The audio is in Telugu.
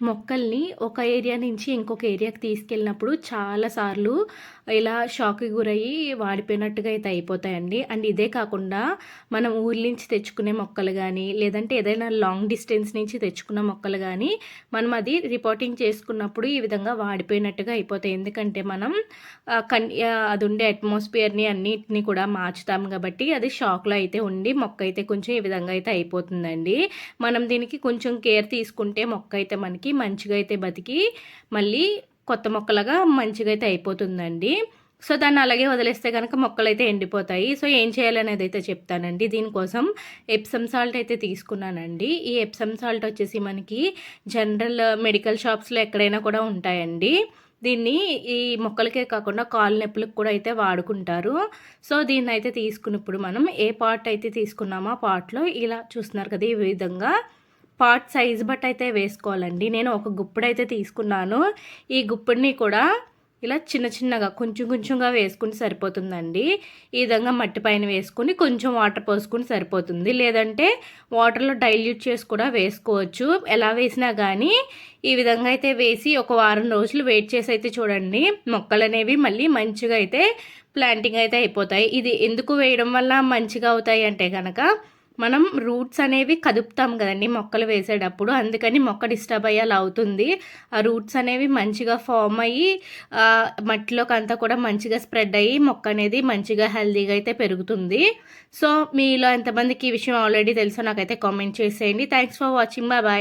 మొక్కల్ని ఒక ఏరియా నుంచి ఇంకొక ఏరియాకి తీసుకెళ్ళినప్పుడు చాలాసార్లు ఇలా షాక్‌కి గురయ్యి వాడిపోయినట్టుగా అయితే అయిపోతాయండి. అండ్ ఇదే కాకుండా మనం ఊరి నుంచి తెచ్చుకునే మొక్కలు కానీ లేదంటే ఏదైనా లాంగ్ డిస్టెన్స్ నుంచి తెచ్చుకున్న మొక్కలు కానీ మనం అది రిపోర్టింగ్ చేసుకున్నప్పుడు ఈ విధంగా వాడిపోయినట్టుగా అయిపోతాయి. ఎందుకంటే మనం కన్ అది ఉండే అట్మాస్ఫియర్‌ని అన్నిటిని కూడా మార్చుతాం కాబట్టి అది షాక్‌లో అయితే ఉండి మొక్క అయితే కొంచెం ఈ విధంగా అయితే అయిపోతుందండి. మనం దీనికి కొంచెం కేర్ తీసుకుంటే మొక్క అయితే మనకి మనకి మంచిగా అయితే బతికి మళ్ళీ కొత్త మొక్కలుగా మంచిగా అయితే అయిపోతుందండి. సో దాన్ని అలాగే వదిలేస్తే కనుక మొక్కలు అయితే ఎండిపోతాయి. సో ఏం చేయాలనేది అయితే చెప్తానండి. దీనికోసం ఎప్సమ్ సాల్ట్ అయితే తీసుకున్నానండి. ఈ ఎప్సమ్ సాల్ట్ వచ్చేసి మనకి జనరల్ మెడికల్ షాప్స్లో ఎక్కడైనా కూడా ఉంటాయండి. దీన్ని ఈ మొక్కలకే కాకుండా కాలు నొప్పులకు కూడా అయితే వాడుకుంటారు. సో దీన్ని అయితే తీసుకున్నప్పుడు మనం ఏ పార్ట్ అయితే తీసుకున్నామో ఆ పార్ట్లో ఇలా చూస్తున్నారు కదా ఈ విధంగా పార్ట్ సైజ్ బట్ అయితే వేసుకోవాలండి. నేను ఒక గుప్పుడైతే తీసుకున్నాను. ఈ గుప్పుడిని కూడా ఇలా చిన్న చిన్నగా కొంచెం కొంచెంగా వేసుకుని సరిపోతుందండి. ఈ విధంగా మట్టి పైన వేసుకుని కొంచెం వాటర్ పోసుకుని సరిపోతుంది. లేదంటే వాటర్లో డైల్యూట్ చేసి కూడా వేసుకోవచ్చు. ఎలా వేసినా కానీ ఈ విధంగా అయితే వేసి ఒక వారం రోజులు వెయిట్ చేసి అయితే చూడండి. మొక్కలు అనేవి మళ్ళీ మంచిగా అయితే ప్లాంటింగ్ అయితే అయిపోతాయి. ఇది ఎందుకు వేయడం వల్ల మంచిగా అవుతాయి అంటే కనుక మనం రూట్స్ అనేవి కదుపుతాం కదండి మొక్కలు వేసేటప్పుడు. అందుకని మొక్క డిస్టర్బ్ అయ్యేలా అవుతుంది. ఆ రూట్స్ అనేవి మంచిగా ఫామ్ అయ్యి మట్టిలోకి అంతా కూడా మంచిగా స్ప్రెడ్ అయ్యి మొక్క అనేది మంచిగా హెల్దీగా అయితే పెరుగుతుంది. సో మీలో ఎంతమందికి ఈ విషయం ఆల్రెడీ తెలుసో నాకైతే కామెంట్ చేసేయండి. Thanks for watching bye bye